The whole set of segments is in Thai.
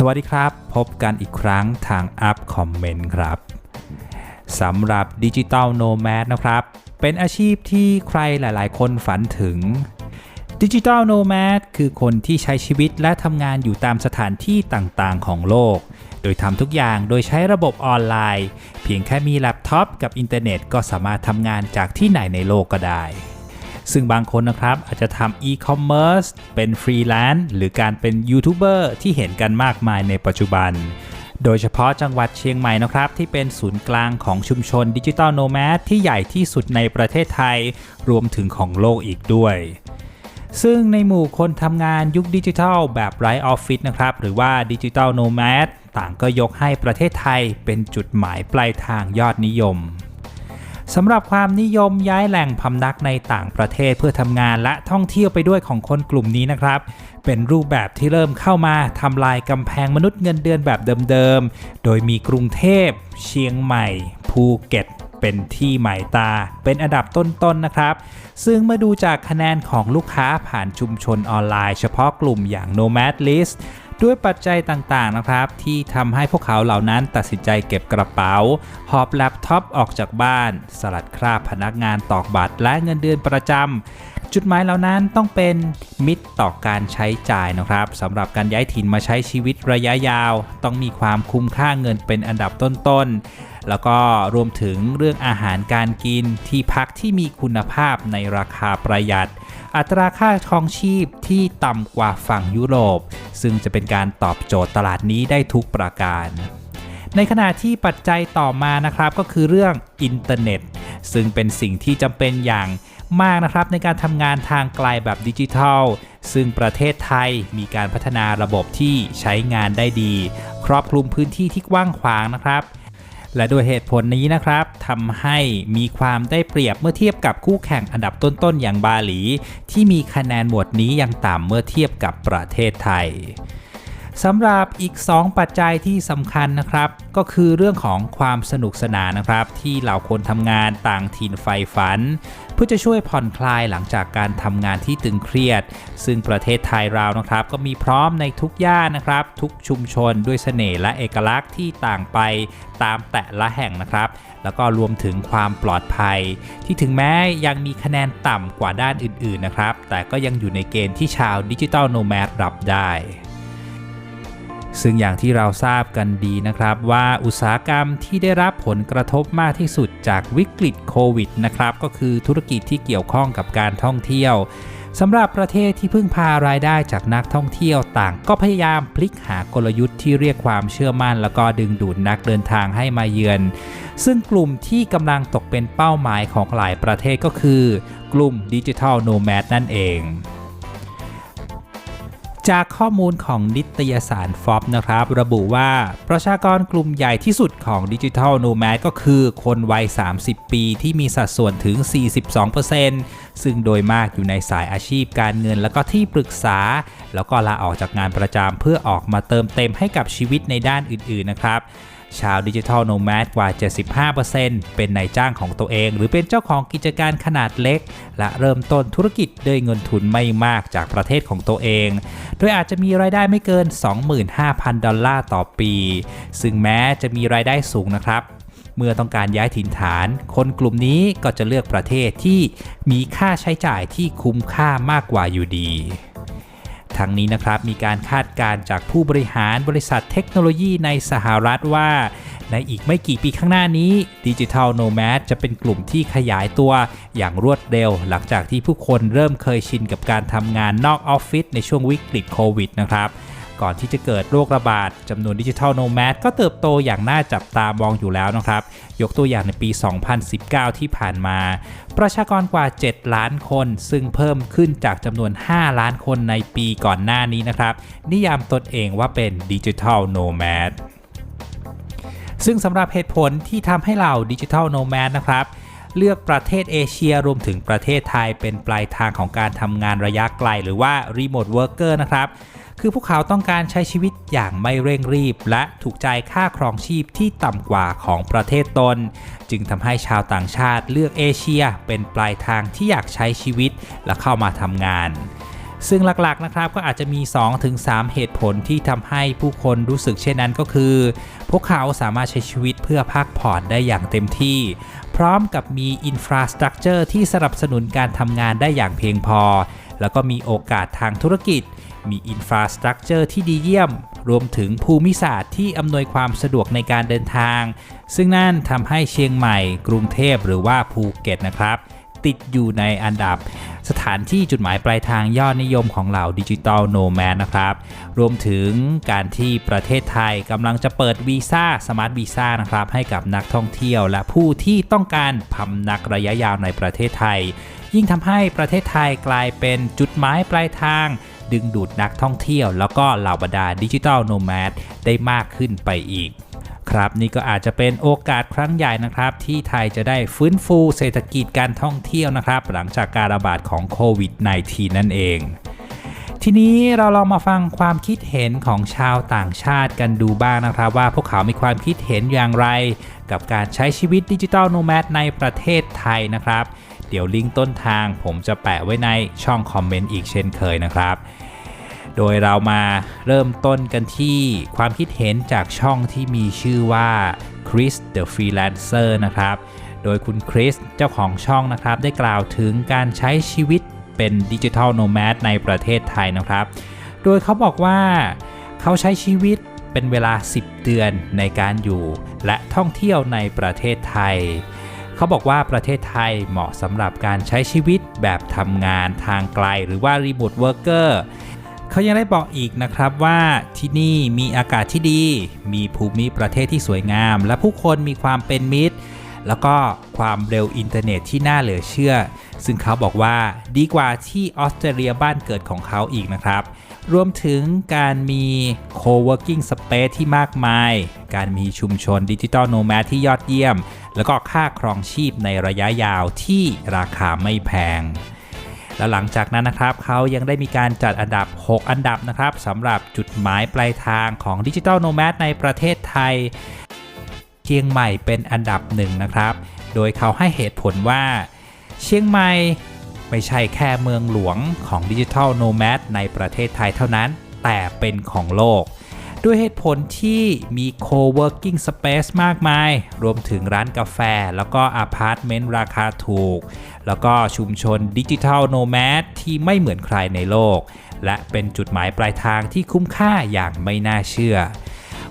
สวัสดีครับ พบกันอีกครั้งทางอัพคอมเมนต์ครับสำหรับดิจิ t a ลโนแมดนะครับ เป็นอาชีพที่ใครหลายๆ คนฝันถึงดิจิ t a ลโนแมดคือคนที่ใช้ชีวิตและทำงานอยู่ตามสถานที่ต่างๆ ของโลก โดยทำทุกอย่างโดยใช้ระบบออนไลน์ เพียงแค่มีแล็ปท็อปกับอินเทอร์เน็ตก็สามารถทำงานจากที่ไหนในโลกก็ได้ ซึ่งบางคนนะครับอาจจะทำอีคอมเมิร์ซเป็นฟรีแลนซ์หรือการเป็นยูทูบเบอร์ที่เห็นกันมากมายในปัจจุบันโดยเฉพาะจังหวัดเชียงใหม่นะครับ ที่เป็นศูนย์กลางของชุมชนดิจิ t a ลโนแมดที่ใหญ่ที่สุดในประเทศไทย รวมถึงของโลกอีกด้วย ซึ่งในหมู่คนทำงานยุคดิจิทัลแบบไร้ออฟฟิศนะครับ หรือว่าดิจิ t a ลโนแมดต่างก็ยกให้ประเทศไทยเป็นจุดหมายปลายทางยอดนิยม สำหรับความนิยมย้ายแหล่งพำนักในต่างประเทศเพื่อทำงานและท่องเที่ยวไปด้วยของคนกลุ่มนี้นะครับ เป็นรูปแบบที่เริ่มเข้ามาทำลายกำแพงมนุษย์เงินเดือนแบบเดิมๆ โดยมีกรุงเทพ เชียงใหม่ ภูเก็ตเป็นที่หมายตา เป็นอันดับต้นๆนนะครับ ซึ่งเมื่อดูจากคะแนนของลูกค้าผ่านชุมชนออนไลน์เฉพาะกลุ่มอย่าง Nomad List ด้วยปัจจัยต่างๆนะครับ ที่ทำให้พวกเขาเหล่านั้นตัดสินใจเก็บกระเป๋า หอบแล็ปท็อปออกจากบ้าน สลัดคราบพนักงานตอกบัตรและเงินเดือนประจำจุดหมายเหล่านั้นต้องเป็นมิตรต่อการใช้จ่ายนะครับสำหรับการย้ายถิ่นมาใช้ชีวิตระยะยาว ต้องมีความคุ้มค่าเงินเป็นอันดับต้นๆแล้วก็รวมถึงเรื่องอาหารการกินที่พักที่มีคุณภาพในราคาประหยัด อัตราค่าครองชีพที่ต่ำกว่าฝั่งยุโรป ซึ่งจะเป็นการตอบโจทย์ตลาดนี้ได้ทุกประการ ในขณะที่ปัจจัยต่อมานะครับก็คือเรื่องอินเทอร์เน็ต ซึ่งเป็นสิ่งที่จำเป็นอย่างมากนะครับในการทำงานทางไกลแบบดิจิทัล ซึ่งประเทศไทยมีการพัฒนาระบบที่ใช้งานได้ดี ครอบคลุมพื้นที่ที่กว้างขวางนะครับ และด้วยเหตุผลนี้นะครับทำให้มีความได้เปรียบเมื่อเทียบกับคู่แข่งอันดับต้นๆอย่างบาหลี ที่มีคะแนนหมวดนี้ยังต่ำเมื่อเทียบกับประเทศไทย สำหรับอีก 2 ปัจจัยที่สำคัญนะครับ ก็คือเรื่องของความสนุกสนานนะครับ ที่เหล่าคนทำงานต่างถิ่นไฟฝัน เพื่อจะช่วยผ่อนคลายหลังจากการทำงานที่ตึงเครียด ซึ่งประเทศไทยเรานะครับ ก็มีพร้อมในทุกย่านนะครับ ทุกชุมชนด้วยเสน่ห์และเอกลักษณ์ที่ต่างไปตามแต่ละแห่งนะครับ แล้วก็รวมถึงความปลอดภัย ที่ถึงแม้ยังมีคะแนนต่ำกว่าด้านอื่นๆนะครับ แต่ก็ยังอยู่ในเกณฑ์ที่ชาวดิจิทัลโนแมดรับได้ ซึ่งอย่างที่เราทราบกันดีนะครับว่าอุตสาหกรรมที่ได้รับผลกระทบมากที่สุดจากวิกฤตโควิดนะครับก็คือธุรกิจที่เกี่ยวข้องกับการท่องเที่ยวสำหรับประเทศที่พึ่งพารายได้จากนักท่องเที่ยวต่าง ก็พยายามพลิกหากลยุทธ์ที่เรียกความเชื่อมั่น แล้วก็ดึงดูดนักเดินทางให้มาเยือน ซึ่งกลุ่มที่กำลังตกเป็นเป้าหมายของหลายประเทศก็คือ กลุ่มดิจิทัลโนแมดนั่นเอง จากข้อมูลของนิตยสารฟอบนะครับ ระบุว่าประชากรกลุ่มใหญ่ที่สุดของดิจิทัลโนแมดก็คือคนวัย 30 ปีที่มีสัดส่วนถึง 42%ซึ่งโดยมากอยู่ในสายอาชีพการเงินแล้วก็ที่ปรึกษา แล้วก็ลาออกจากงานประจำเพื่อออกมาเติมเต็มให้กับชีวิตในด้านอื่นๆนะครับ ชาวดิจิทัลโนแมดกว่า 75%เป็นนายจ้างของตัวเอง หรือเป็นเจ้าของกิจการขนาดเล็ก และเริ่มต้นธุรกิจด้วยเงินทุนไม่มากจากประเทศของตัวเอง โดยอาจจะมีรายได้ไม่เกิน 25,000 ดอลลาร์ต่อปี ซึ่งแม้จะมีรายได้สูงนะครับเมื่อต้องการย้ายถิ่นฐาน คนกลุ่มนี้ก็จะเลือกประเทศที่มีค่าใช้จ่ายที่คุ้มค่ามากกว่าอยู่ดี ทั้งนี้นะครับมีการคาดการณ์จากผู้บริหารบริษัทเทคโนโลยีในสหรัฐว่า ในอีกไม่กี่ปีข้างหน้านี้ดิจิทัลโนแมดจะเป็นกลุ่มที่ขยายตัวอย่างรวดเร็ว หลังจากที่ผู้คนเริ่มเคยชินกับการทำงานนอกออฟฟิศในช่วงวิกฤตโควิดนะครับ ก่อนที่จะเกิดโรคระบาดจำนวนดิจิทัลโนแมดก็เติบโตอย่างน่าจับตามองอยู่แล้วนะครับ ยกตัวอย่างในปี 2019 ที่ผ่านมา ประชากรกว่า 7 ล้านคน ซึ่งเพิ่มขึ้นจากจำนวน 5 ล้านคนในปีก่อนหน้านี้นะครับ นิยามตนเองว่าเป็นดิจิทัลโนแมดซึ่งสำหรับเหตุผลที่ทำให้เราดิจิทัลโนแมดนะครับเลือกประเทศเอเชียรวมถึงประเทศไทยเป็นปลายทางของการทำงานระยะไกลหรือว่า Remote Worker นะครับ คือพวกเขาต้องการใช้ชีวิตอย่างไม่เร่งรีบ และถูกใจค่าครองชีพที่ต่ำกว่าของประเทศตน จึงทำให้ชาวต่างชาติเลือกเอเชีย เป็นปลายทางที่อยากใช้ชีวิตและเข้ามาทำงานซึ่งหลักๆ นะครับก็อาจจะมี 2-3 เหตุผลที่ทำให้ผู้คนรู้สึกเช่นนั้นก็คือ พวกเขาสามารถใช้ชีวิตเพื่อพักผ่อนได้อย่างเต็มที่ พร้อมกับมีอินฟราสตรักเจอร์ที่สนับสนุนการทำงานได้อย่างเพียงพอ แล้วก็มีโอกาสทางธุรกิจ มีอินฟราสตรักเจอร์ที่ดีเยี่ยม รวมถึงภูมิศาสตร์ที่อำนวยความสะดวกในการเดินทาง ซึ่งนั่นทำให้เชียงใหม่ กรุงเทพหรือว่าภูเก็ตนะครับ ติดอยู่ในอันดับ สถานที่จุดหมายปลายทางยอดนิยมของเหล่าดิจิตอลโนแมนนะครับ รวมถึงการที่ประเทศไทยกำลังจะเปิดวีซ่าสมาร์ทวีซ่านะครับให้กับนักท่องเที่ยว และผู้ที่ต้องการพำนักระยะยาวในประเทศไทย ยิ่งทำให้ประเทศไทยกลายเป็นจุดหมายปลายทาง ดึงดูดนักท่องเที่ยว แล้วก็เหล่าบรรดาดิจิทัลโนแมดได้มากขึ้นไปอีกครับนี่ก็อาจจะเป็นโอกาสครั้งใหญ่นะครับ ที่ไทยจะได้ฟื้นฟูเศรษฐกิจการท่องเที่ยวนะครับ หลังจากการระบาดของโควิด -19 นั่นเอง ทีนี้เราลองมาฟังความคิดเห็นของชาวต่างชาติกันดูบ้างนะครับ ว่าพวกเขามีความคิดเห็นอย่างไร กับการใช้ชีวิตดิจิทัลโนแมดในประเทศไทยนะครับ เดี๋ยวลิงก์ต้นทางผมจะแปะไว้ในช่องคอมเมนต์อีกเช่นเคยนะครับ โดยเรามาเริ่มต้นกันที่ความคิดเห็นจากช่องที่มีชื่อว่า Chris the Freelancer นะครับ โดยคุณคริสเจ้าของช่องนะครับ ได้กล่าวถึงการใช้ชีวิตเป็นดิจิทัลโนแมดในประเทศไทยนะครับ โดยเขาบอกว่าเขาใช้ชีวิตเป็นเวลา 10 เดือนในการอยู่ และท่องเที่ยวในประเทศไทย เขาบอกว่าประเทศไทยเหมาะสำหรับการใช้ชีวิตแบบทำงานทางไกลหรือว่า Remote Worker เขายังได้บอกอีกนะครับว่าที่นี่มีอากาศที่ดี มีภูมิประเทศที่สวยงาม และผู้คนมีความเป็นมิตร แล้วก็ความเร็วอินเทอร์เน็ตที่น่าเหลือเชื่อ ซึ่งเขาบอกว่าดีกว่าที่ออสเตรเลียบ้านเกิดของเขาอีกนะครับ รวมถึงการมี co-working space ที่มากมาย การมีชุมชนดิจิ t a ลโนแมดที่ยอดเยี่ยม แล้วก็ค่าครองชีพในระยะยาวที่ราคาไม่แพง และหลังจากนั้นนะครับเขายังได้มีการจัดอันดับ 6 อันดับนะครับสำหรับจุดหมายปลายทางของดิจิ t a ลโนแมดในประเทศไทยเชียงใหม่เป็นอันดับหนึ่งนะครับ โดยเขาให้เหตุผลว่า เชียงใหม่ไม่ใช่แค่เมืองหลวงของดิจิทัลโนแมดในประเทศไทยเท่านั้น แต่เป็นของโลก ด้วยเหตุผลที่มี co-working space มากมาย รวมถึงร้านกาแฟ แล้วก็อพาร์ตเมนต์ราคาถูก แล้วก็ชุมชนดิจิทัลโนแมดที่ไม่เหมือนใครในโลก และเป็นจุดหมายปลายทางที่คุ้มค่าอย่างไม่น่าเชื่อ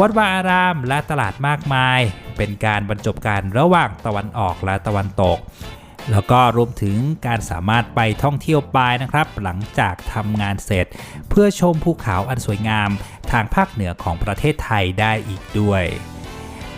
วัดวาอารามและตลาดมากมาย เป็นการบรรจบกันระหว่างตะวันออกและตะวันตก แล้วก็รวมถึงการสามารถไปท่องเที่ยวปลายนะครับ หลังจากทำงานเสร็จ เพื่อชมภูเขาอันสวยงามทางภาคเหนือของประเทศไทยได้อีกด้วย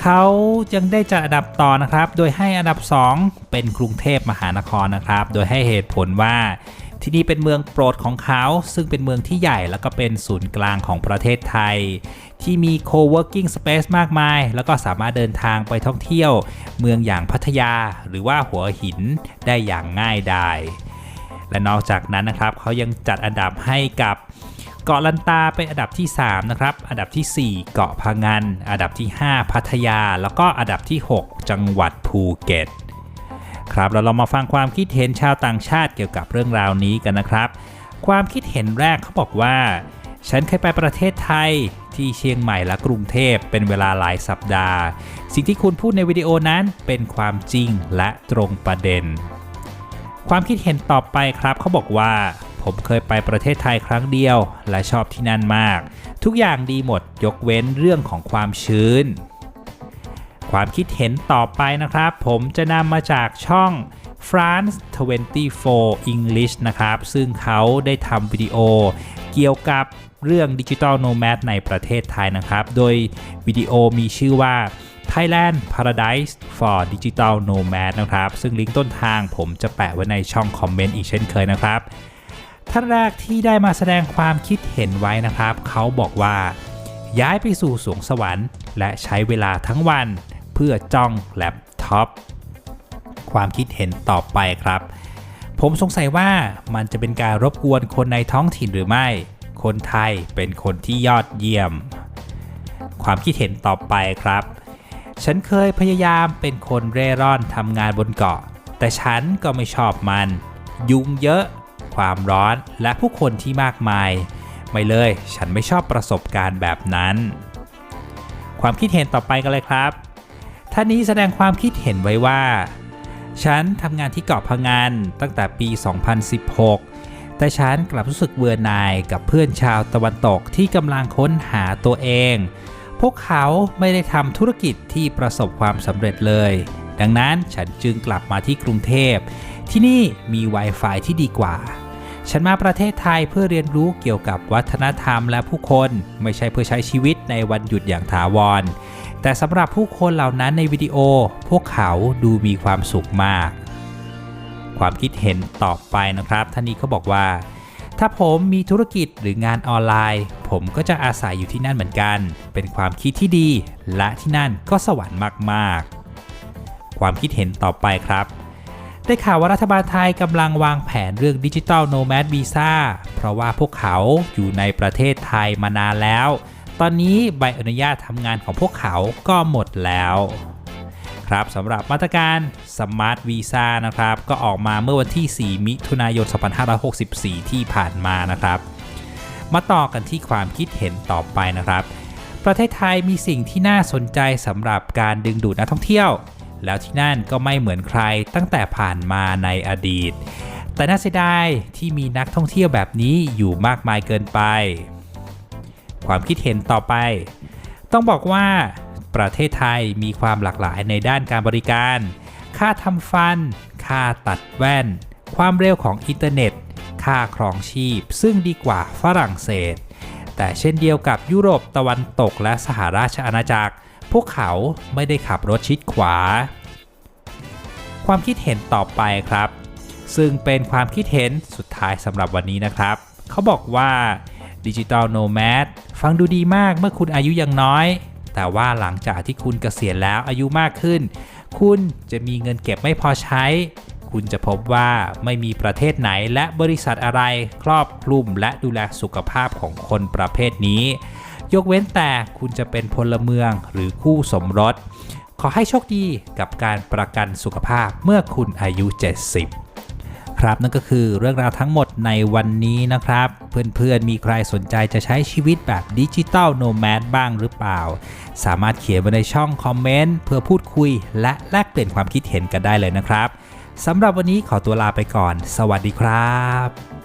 เขายังได้จัดอันดับต่อนะครับ โดยให้อันดับ 2 เป็นกรุงเทพมหานครนะครับ โดยให้เหตุผลว่าที่นี่เป็นเมืองโปรดของเขา ซึ่งเป็นเมืองที่ใหญ่แล้วก็เป็นศูนย์กลางของประเทศไทย ที่มี co-working space มากมาย แล้วก็สามารถเดินทางไปท่องเที่ยว เมืองอย่างพัทยา หรือว่าหัวหินได้อย่างง่ายดายและนอกจากนั้นนะครับเขายังจัดอันดับให้กับเกาะลันตาเป็นอันดับที่ 3 นะครับ อันดับทีสี่4 เกาะพังงานอันดับที่ 5 พัทยา แล้วก็อันดับที่ 6 จังหวัดภูเก็ต ครับเราลองมาฟังความคิดเห็นชาวต่างชาติเกี่ยวกับเรื่องราวนี้กันนะครับ ความคิดเห็นแรกเขาบอกว่า ฉันเคยไปประเทศไทย ที่เชียงใหม่และกรุงเทพเป็นเวลาหลายสัปดาห์ สิ่งที่คุณพูดในวิดีโอนั้นเป็นความจริงและตรงประเด็น ความคิดเห็นต่อไปครับเขาบอกว่า ผมเคยไปประเทศไทยครั้งเดียว และชอบที่นั่นมาก ทุกอย่างดีหมดยกเว้นเรื่องของความชื้น ความคิดเห็นต่อไปนะครับ ผมจะนำมาจากช่อง France 24 English นะครับ ซึ่งเขาได้ทำวิดีโอ เกี่ยวกับเรื่อง Digital Nomad ในประเทศไทยนะครับ โดยวิดีโอมีชื่อว่า Thailand Paradise for Digital Nomad นะครับ ซึ่งลิงก์ต้นทางผมจะแปะไว้ในช่องคอมเมนต์อีกเช่นเคยนะครับ ท่านแรกที่ได้มาแสดงความคิดเห็นไว้นะครับ เขาบอกว่าย้ายไปสู่สวงสวรรค์ และใช้เวลาทั้งวันเพื่อจ้องแล็ปท็อป ความคิดเห็นต่อไปครับ ผมสงสัยว่ามันจะเป็นการรบกวนคนในท้องถิ่นหรือไม่ คนไทยเป็นคนที่ยอดเยี่ยม ความคิดเห็นต่อไปครับ ฉันเคยพยายามเป็นคนเร่ร่อนทำงานบนเกาะ แต่ฉันก็ไม่ชอบมัน ยุงเยอะ ความร้อนและผู้คนที่มากมาย ไม่เลย ฉันไม่ชอบประสบการณ์แบบนั้น ความคิดเห็นต่อไปกันเลยครับท่านนี้แสดงความคิดเห็นไว้ว่า ฉันทำงานที่เกาะพงันตั้งแต่ปี 2016 แต่ฉันกลับรู้สึกเบื่อหน่ายกับเพื่อนชาวตะวันตกที่กำลังค้นหาตัวเอง พวกเขาไม่ได้ทำธุรกิจที่ประสบความสำเร็จเลย ดังนั้นฉันจึงกลับมาที่กรุงเทพ ที่นี่มี Wi-Fi ที่ดีกว่า ฉันมาประเทศไทยเพื่อเรียนรู้เกี่ยวกับวัฒนธรรมและผู้คน ไม่ใช่เพื่อใช้ชีวิตในวันหยุดอย่างถาวร แต่สำหรับผู้คนเหล่านั้นในวิดีโอ พวกเขาดูมีความสุขมาก ความคิดเห็นต่อไปนะครับ ท่านนี้เขาบอกว่า ถ้าผมมีธุรกิจหรืองานออนไลน์ ผมก็จะอาศัยอยู่ที่นั่นเหมือนกัน เป็นความคิดที่ดี และที่นั่นก็สวรรค์มากๆ ความคิดเห็นต่อไปครับได้ข่าวว่ารัฐบาลไทยกำลังวางแผนเรื่องดิจิ t a ลโนแมดวีซ่าเพราะว่าพวกเขาอยู่ในประเทศไทยมานานแล้ว ตอนนี้ใบอนุญาตทำงานของพวกเขาก็หมดแล้วครับสำหรับมาตรการ Smart Visa นะครับ ก็ออกมาเมื่อวันที่ 4 มิถุนายน 2564 ที่ผ่านมานะครับ มาต่อกันที่ความคิดเห็นต่อไปนะครับ ประเทศไทยมีสิ่งที่น่าสนใจสำหรับการดึงดูดนักท่องเที่ยว แล้วที่นั่นก็ไม่เหมือนใครตั้งแต่ผ่านมาในอดีต แต่น่าเสียดายที่มีนักท่องเที่ยวแบบนี้อยู่มากมายเกินไป ความคิดเห็นต่อไป ต้องบอกว่าประเทศไทยมีความหลากหลายในด้านการบริการ ค่าทำฟัน ค่าตัดแว่น ความเร็วของอินเทอร์เน็ต ค่าครองชีพ ซึ่งดีกว่าฝรั่งเศส แต่เช่นเดียวกับยุโรปตะวันตกและสหราชอาณาจักร พวกเขาไม่ได้ขับรถชิดขวา ความคิดเห็นต่อไปครับ ซึ่งเป็นความคิดเห็นสุดท้ายสำหรับวันนี้นะครับ เขาบอกว่า ดิจิ t a ลโนแมดฟังดูดีมากเมื่อคุณอายุยังน้อย แต่ว่าหลังจากที่คุณเกษียณแล้วอายุมากขึ้น คุณจะมีเงินเก็บไม่พอใช้ คุณจะพบว่าไม่มีประเทศไหนและบริษัทอะไรครอบคลุมและดูแลสุขภาพของคนประเภทนี้ ยกเว้นแต่คุณจะเป็นพลเมืองหรือคู่สมรส ขอให้โชคดีกับการประกันสุขภาพเมื่อคุณอายุ 70 ครับ นั่นก็คือเรื่องราวทั้งหมดในวันนี้นะครับ เพื่อนๆ มีใครสนใจจะใช้ชีวิตแบบดิจิตอลโนแมดบ้างหรือเปล่า สามารถเขียนมาในช่องคอมเมนต์เพื่อพูดคุย และแลกเปลี่ยนความคิดเห็นกันได้เลยนะครับสำหรับวันนี้ขอตัวลาไปก่อน สวัสดีครับ